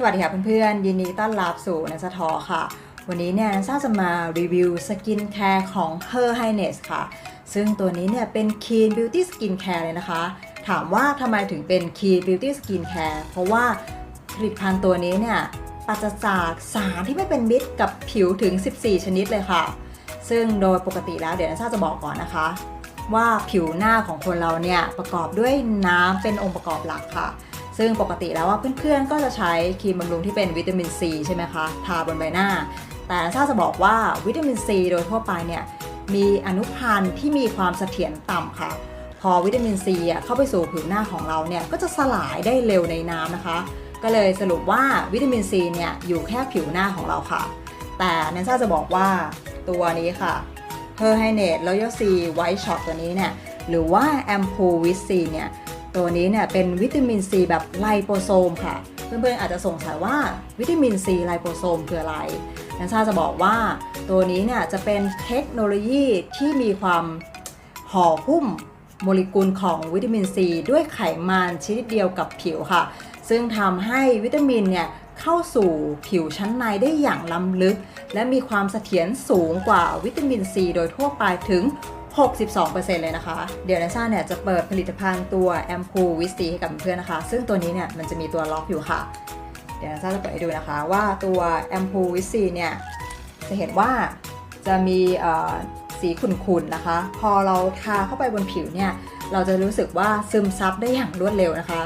สวัสดีค่ะเพื่อนๆ ยินดีต้อนรับสู่นัสทอค่ะ วันนี้เนี่ยนันซ่าจะมารีวิวสกินแคร์ของ Her Highness ค่ะ ซึ่งตัวนี้เนี่ยเป็น Clean Beauty Skin Care เลยนะคะ ถามว่าทำไมถึงเป็น Clean Beauty Skin Care เพราะว่าผลิตภัณฑ์ตัวนี้เนี่ยปราศจากสารที่ไม่เป็นมิตรกับผิวถึง 14 ชนิดเลยค่ะ ซึ่งโดยปกติแล้วเดี๋ยวนันซ่าจะบอกก่อนนะคะ ว่าผิวหน้าของคนเราเนี่ยประกอบด้วยน้ำเป็นองค์ประกอบหลักค่ะ ซึ่งปกติแล้วว่าเพื่อนๆ ก็จะใช้ครีมบำรุงที่เป็นวิตามินซีใช่ไหมคะ ทาบนใบหน้า แต่ถ้าจะบอกว่าวิตามินซีโดยทั่วไปเนี่ยมีอนุพันธ์ที่มีความเสถียรต่ำค่ะ พอวิตามินซีเข้าไปสู่ผิวหน้าของเราเนี่ยก็จะสลายได้เร็วในน้ำนะคะ ก็เลยสรุปว่าวิตามินซีเนี่ยอยู่แค่ผิวหน้าของเราค่ะ แต่แนนซ่าจะบอกว่าตัวนี้ค่ะ Her Highness Royal C White Shot ตัวนี้เนี่ยหรือว่า a m p o u l with C เนี่ย ตัวนี้เนี่ยเป็นวิตามินซีแบบไลโปโซมค่ะ เพื่อนๆอาจจะสงสัยว่าวิตามินซีไลโปโซมคืออะไรนันซาจะบอกว่าตัวนี้เนี่ยจะเป็นเทคโนโลยีที่มีความห่อหุ้มโมเลกุลของวิตามินซีด้วยไขมันชนิดเดียวกับผิวค่ะ ซึ่งทำให้วิตามินเนี่ยเข้าสู่ผิวชั้นในได้อย่างล้ำลึก และมีความเสถียรสูงกว่าวิตามินซีโดยทั่วไปถึง 62%เลยนะคะ เดี๋ยวนาซ่าเนี่ยจะเปิดผลิตภัณฑ์ตัวแอมพูวิสตีให้กับเพื่อนนะคะ ซึ่งตัวนี้เนี่ยมันจะมีตัวล็อกอยู่ค่ะ เดี๋ยวนาซ่าจะเปิดให้ดูนะคะ ว่าตัวแอมพูวิสตีเนี่ยจะเห็นว่าจะมีเอ่อสีขุ่นๆนะคะ พอเราทาเข้าไปบนผิวเนี่ยเราจะรู้สึกว่าซึมซับได้อย่างรวดเร็วนะคะ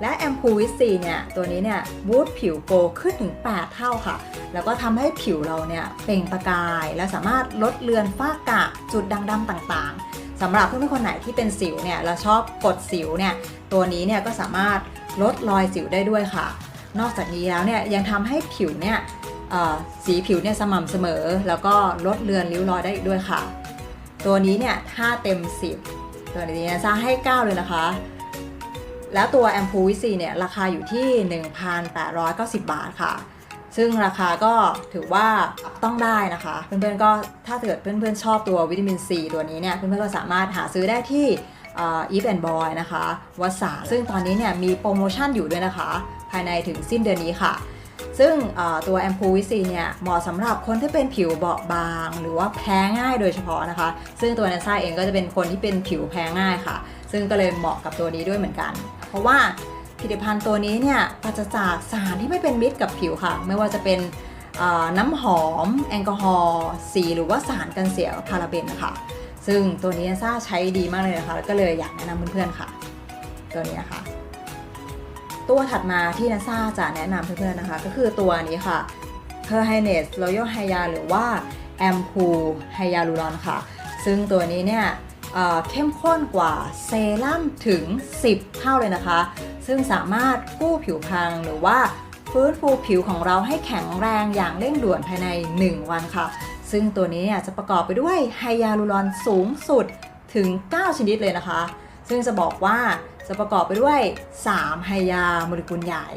และแอมพูวิสซีเนี่ยตัวนี้เนี่ยบูตผิวโกลขึ้นถึง 8 เท่าค่ะ แล้วก็ทำให้ผิวเราเนี่ยเปล่งประกาย และสามารถลดเลือนฝ้ากระจุดด่างดำต่างๆสำหรับเพื่อนๆคนไหนที่เป็นสิวเนี่ยเราชอบกดสิวเนี่ยตัวนี้เนี่ยก็สามารถลดรอยสิวได้ด้วยค่ะ นอกจากนี้แล้วเนี่ยยังทำให้ผิวเนี่ยสีผิวเนี่ยสม่ำเสมอ แล้วก็ลดเลือนริ้วรอยได้อีกด้วยค่ะ ตัวนี้เนี่ย5เต็ม 10 ตัวนี้นะซ่าให้ 9 เลยนะคะ แล้วตัวแอมพูวิซีเนี่ยราคาอยู่ที่ 1,890 บาทค่ะ ซึ่งราคาก็ถือว่าต้องได้นะคะ เพื่อนๆก็ถ้าเกิดเพื่อนๆชอบตัววิตามินซีตัวนี้เนี่ยเพื่อนๆก็สามารถหาซื้อได้ที่อีฟแอนด์บอยนะคะวัสาซึ่งตอนนี้เนี่ยมีโปรโมชั่นอยู่ด้วยนะคะ ภายในถึงสิ้นเดือนนี้ค่ะ ซึ่งตัวแอมพูวิซีเนี่ยเหมาะสำหรับคนที่เป็นผิวเบาบาง หรือว่าแพ้ง่ายโดยเฉพาะนะคะ ซึ่งตัวนันซ่าเองก็จะเป็นคนที่เป็นผิวแพ้ง่ายค่ะ ซึ่งก็เลยเหมาะกับตัวนี้ด้วยเหมือนกัน เพราะว่าผลิตภัณฑ์ตัวนี้เนี่ยปราศจากสารที่ไม่เป็นมิตรกับผิวค่ะ ไม่ว่าจะเป็นน้ำหอม แอลกอฮอล์สีหรือว่าสารกันเสียพาราเบนนะคะซึ่งตัวนี้นันซ่าใช้ดีมากเลยนะคะแล้วก็เลยอยากแนะนำเพื่อนๆค่ะ ตัวนี้ค่ะตัวถัดมาที่นาซาจะแนะนำเพื่อนๆนะคะ ก็คือตัวนี้ค่ะ Her h i n e s Royal Hya หรือว่า a m p o u l Hyaluron ค่ะ ซึ่งตัวนี้เนี่ย เข้มข้นกว่าเซรั่มถึง 10 เท่าเลยนะคะ ซึ่งสามารถกู้ผิวพรรณหรือว่าฟื้นฟูผิวของเราให้แข็งแรงอย่างเร่งด่วนภายใน 1 วันค่ะ ซึ่งตัวนี้จะประกอบไปด้วยไฮยาลูรอนสูงสุดถึง 9 ชนิดเลยนะคะ ซึ่งจะบอกว่าจะประกอบไปด้วย 3 ไฮยาโมเลกุลใหญ่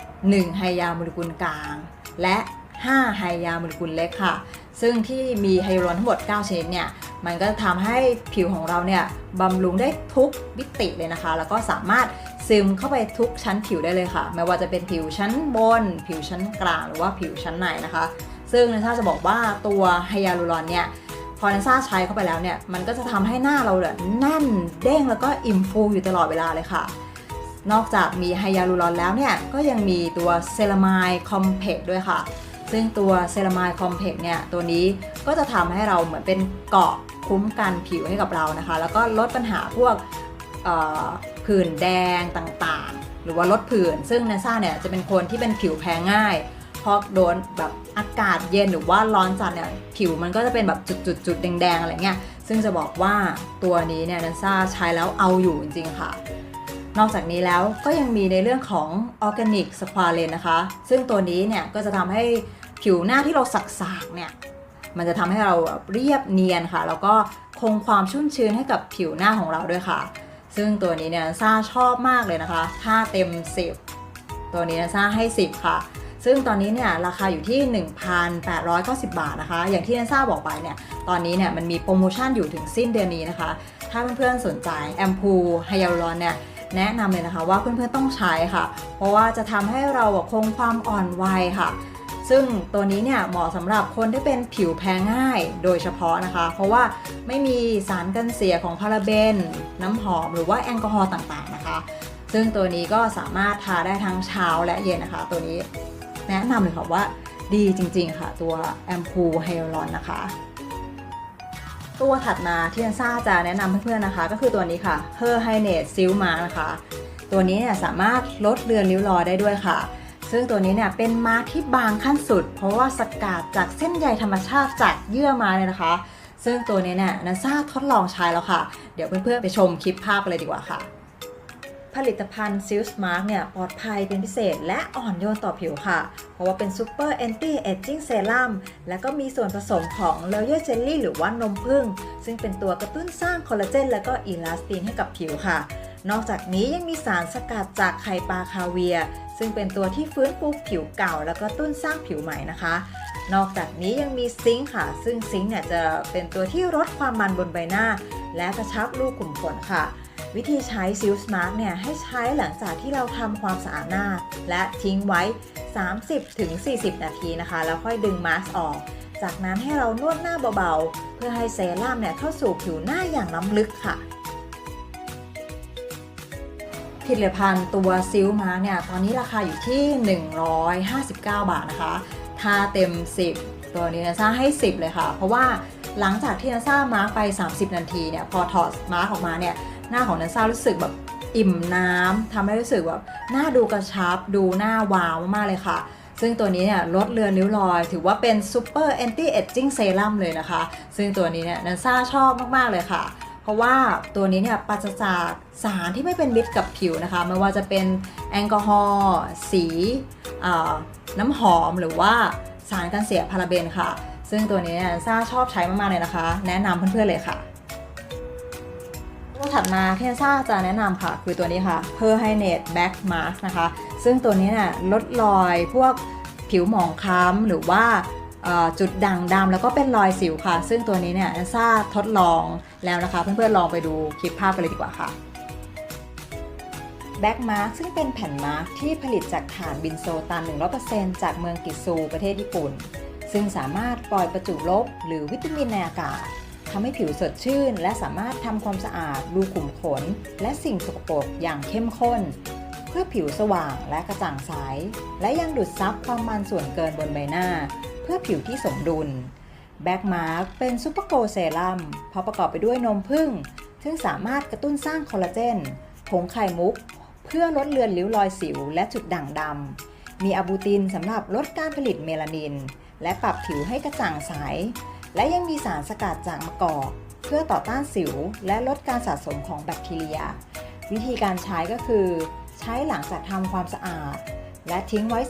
1 ไฮยาโมเลกุลกลาง และ 5 ไฮยาโมเลกุลเล็กค่ะ ซึ่งที่มีไฮยาลูรอนทั้งหมด 9 ชนิดเนี่ย มันก็จะทำให้ผิวของเราเนี่ยบำรุงได้ทุกมิติเลยนะคะ แล้วก็สามารถซึมเข้าไปทุกชั้นผิวได้เลยค่ะ ไม่ว่าจะเป็นผิวชั้นบน ผิวชั้นกลางหรือว่าผิวชั้นในนะคะ ซึ่งนันซ่าจะบอกว่าตัวไฮยาลูรอนเนี่ยพอนันซ่าใช้เข้าไปแล้วเนี่ยมันก็จะทำให้หน้าเราเนี่ยแน่นเด้งแล้วก็อิ่มฟูอยู่ตลอดเวลาเลยค่ะนอกจากมีไฮยาลูรอนแล้วเนี่ยก็ยังมีตัวเซรามายคอมเพกด้วยค่ะ ซึ่งตัวเซรามายคอมเพกเนี่ยตัวนี้ก็จะทำให้เราเหมือนเป็นเกาะคุ้มกันผิวให้กับเรานะคะ แล้วก็ลดปัญหาพวกผื่นแดงต่างๆ หรือว่าลดผื่น ซึ่งนันซ่าเนี่ยจะเป็นคนที่เป็นผิวแพ้ง่ายพอโดนแบบอากาศเย็นหรือว่าร้อนจัดเนี่ยผิวมันก็จะเป็นแบบจุดๆๆแดงๆอะไรเงี้ยซึ่งจะบอกว่าตัวนี้เนี่ยนันซ่าใช้แล้วเอาอยู่จริงๆค่ะ นอกจากนี้แล้วก็ยังมีในเรื่องของออร์แกนิกสควาเลนนะคะ ซึ่งตัวนี้เนี่ยก็จะทำให้ ผิวหน้าที่เราสักๆเนี่ยมันจะทำให้เราเรียบเนียนค่ะ แล้วก็คงความชุ่มชื้นให้กับผิวหน้าของเราด้วยค่ะ ซึ่งตัวนี้เนี่ยซ่าชอบมากเลยนะคะ5เต็ม 10 ตัวนี้นซ่าให้ 10 ค่ะ ซึ่งตอนนี้เนี่ยราคาอยู่ที่ 1,890 บาทนะคะ อย่างที่นซ่าบอกไปเนี่ยตอนนี้เนี่ยมันมีโปรโมชั่นอยู่ถึงสิ้นเดือนนี้นะคะ ถ้าเพื่อนๆสนใจแอมพูไฮยาลูรอนเนี่ยแนะนำเลยนะคะว่าเพื่อนๆต้องใช้ค่ะ เพราะว่าจะทำให้เราคงความอ่อนวัยค่ะ ซึ่งตัวนี้เนี่ยเหมาะสำหรับคนที่เป็นผิวแพ้ง่ายโดยเฉพาะนะคะ เพราะว่าไม่มีสารกันเสียของพาราเบน น้ำหอมหรือว่าแอลกอฮอล์ต่างๆนะคะ ซึ่งตัวนี้ก็สามารถทาได้ทั้งเช้าและเย็นนะคะ ตัวนี้แนะนำเลยค่ะว่าดีจริงๆค่ะ ตัวแอมพูไฮยาลอนนะคะ ตัวถัดมาที่นันซ่าจะแนะนำเพื่อนๆนะคะ ก็คือตัวนี้ค่ะ Her Highness Silk Mask นะคะ ตัวนี้เนี่ยสามารถลดเลือนริ้วรอยได้ด้วยค่ะ ซึ่งตัวนี้เนี่ยเป็นมาร์คที่บางขั้นสุด เพราะว่าสกัดจากเส้นใยธรรมชาติจากเยื่อมาเลยนะคะ ซึ่งตัวนี้เนี่ยนันซ่าทดลองใช้แล้วค่ะ เดี๋ยวเพื่อนๆไปชมคลิปภาพกันเลยดีกว่าค่ะ ผลิตภัณฑ์ Silk Mask เนี่ยปลอดภัยเป็นพิเศษ และอ่อนโยนต่อผิวค่ะ เพราะว่าเป็น Super Anti Aging Serum และก็มีส่วนผสมของ l o y a l Jelly หรือว่านมผึ้งซึ่งเป็นตัวกระตุ้นสร้างคอลลาเจนและก็อีลาสตินให้กับผิวค่ะนอกจากนี้ยังมีสารสกัดจากไข่ปลาคาเวีย ซึ่งเป็นตัวที่ฟื้นฟูผิวเก่า แล้วก็ตุ้นสร้างผิวใหม่นะคะ นอกจากนี้ยังมีซิงค์ค่ะ ซึ่งซิงค์เนี่ยจะเป็นตัวที่ลดความมันบนใบหน้า และกระชับรูขุมขนค่ะ วิธีใช้ซิลส์มาร์กเนี่ยให้ใช้หลังจากที่เราทำความสะอาดหน้า และทิ้งไว้ 30-40 นาทีนะคะ แล้วค่อยดึงมาสออก จากนั้นให้เรานวดหน้าเบาๆ เพื่อให้เซรั่มเนี่ยเข้าสู่ผิวหน้าอย่างล้ำลึกค่ะ ผลิตภัณฑ์ตัวซิลมาเนี่ยตอนนี้ราคาอยู่ที่ 159 บาทนะคะถ้าเต็ม 10 ตัวนี้นะซ่าให้ 10 เลยค่ะ เพราะว่าหลังจากที่นาซ่ามาร์กไป 30 นาทีเนี่ยพอถอดมาร์กออกมาเนี่ยหน้าของนันซ่ารู้สึกแบบอิ่มน้ำทำให้รู้สึกแบบหน้าดูกระชับ ดูหน้าวาวมากๆเลยค่ะ ซึ่งตัวนี้เนี่ยลดเลือนริ้วรอย ถือว่าเป็นซูเปอร์แอนตี้เอจจิ้งเซรั่มเลยนะคะ ซึ่งตัวนี้เนี่ยนันซ่าชอบมากๆเลยค่ะ ราะว่าตัวนี้เนี่ยปราศจากสารที่ไม่เป็นมิตรกับผิวนะคะ ไม่ว่าจะเป็นแอลกอฮอล์สีน้ำหอมหรือว่าสารกันเสียพาราเบนค่ะ ซึ่งตัวนี้เนี่ยซ่าชอบใช้มากๆเลยนะคะ แนะนำเพื่อนๆเลยค่ะตัวถัดมาที่ซ่าจะแนะนำค่ะ คือตัวนี้ค่ะ Per Highness Back Mask นะคะ ซึ่งตัวนี้เนี่ยลดรอยพวกผิวหมองคล้ำหรือว่า จุดด่างดำแล้วก็เป็นรอยสิวค่ะ ซึ่งตัวนี้เนี่ยซ่าทดลองแล้วนะคะ เพื่อนๆลองไปดูคลิปภาพกันเลยดีกว่าค่ะแบ็กมาร์กซึ่งเป็นแผ่นมาร์กที่ผลิตจากถ่านบินโซตัน100%จากเมืองกิซูประเทศญี่ปุ่น ซึ่งสามารถปล่อยประจุลบหรือวิตามินในอากาศทำให้ผิวสดชื่น และสามารถทำความสะอาดรูขุมขน และสิ่งสกปรกอย่างเข้มข้น เพื่อผิวสว่างและกระจ่างใสและยังดูดซับความมันส่วนเกินบนใบหน้า เพื่อผิวที่สมดุลแบ็กมาร์กเป็นซูเปอร์โกลเซรั่มเพราะประกอบไปด้วยนมผึ้งซึ่งสามารถกระตุ้นสร้างคอลลาเจน ผงไข่มุก เพื่อลดเลือนริ้วรอยสิวและจุดด่างดำ มีอะบูตินสำหรับลดการผลิตเมลานิน และปรับผิวให้กระจ่างใส และยังมีสารสกัดจากมะกอก เพื่อต่อต้านสิว และลดการสะสมของแบคทีเรีย วิธีการใช้ก็คือ ใช้หลังจากทำความสะอาด และทิ้งไว้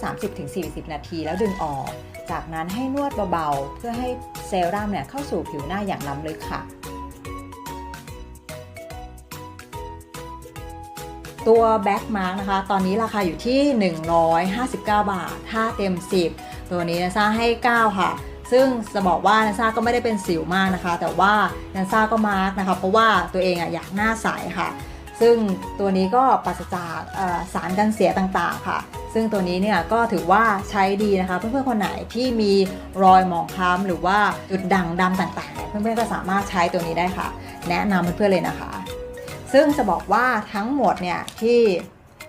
30-40 นาทีแล้วดึงออกจากนั้นให้นวดเบาๆ เพื่อให้เซรั่มเนี่ยเข้าสู่ผิวหน้าอย่างล้ำลึกค่ะ ตัวแบ็กมาร์กนะคะ ตอนนี้ราคาอยู่ที่ 159 บาท ถ้าเต็ม 10 ตัวนี้นาซ่าให้ 9 ค่ะ ซึ่งจะบอกว่านาซ่าก็ไม่ได้เป็นสิวมากนะคะ แต่ว่านาซ่าก็มาร์กนะคะ เพราะว่าตัวเองอะอยากหน้าใสค่ะ ซึ่งตัวนี้ก็ปราศจากสารกันเสียต่างๆค่ะ ซึ่งตัวนี้เนี่ยก็ถือว่าใช้ดีนะคะ เพื่อนๆคนไหนที่มีรอยหมองคล้ำหรือว่าจุดด่างดำต่างๆ เพื่อนๆก็สามารถใช้ตัวนี้ได้ค่ะ แนะนำเพื่อนๆเลยนะคะ ซึ่งจะบอกว่าทั้งหมดเนี่ยที่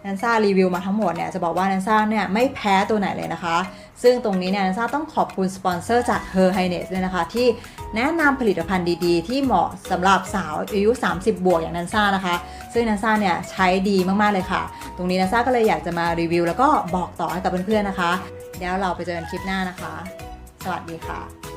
แนนซ่ารีวิวมาทั้งหมดเนี่ยจะบอกว่าแนนซ่าเนี่ยไม่แพ้ตัวไหนเลยนะคะ ซึ่งตรงนี้เนี่ยนันซ่าต้องขอบคุณสปอนเซอร์จาก Her Highness เลยนะคะ ที่แนะนำผลิตภัณฑ์ดีๆ ที่เหมาะสำหรับสาวอายุ 30 บวกอย่างนันซ่านะคะ ซึ่งนันซ่าเนี่ยใช้ดีมากๆเลยค่ะ ตรงนี้นันซ่าก็เลยอยากจะมารีวิว แล้วก็บอกต่อให้กับเพื่อนๆนะคะ เดี๋ยวเราไปเจอกันคลิปหน้านะคะ สวัสดีค่ะ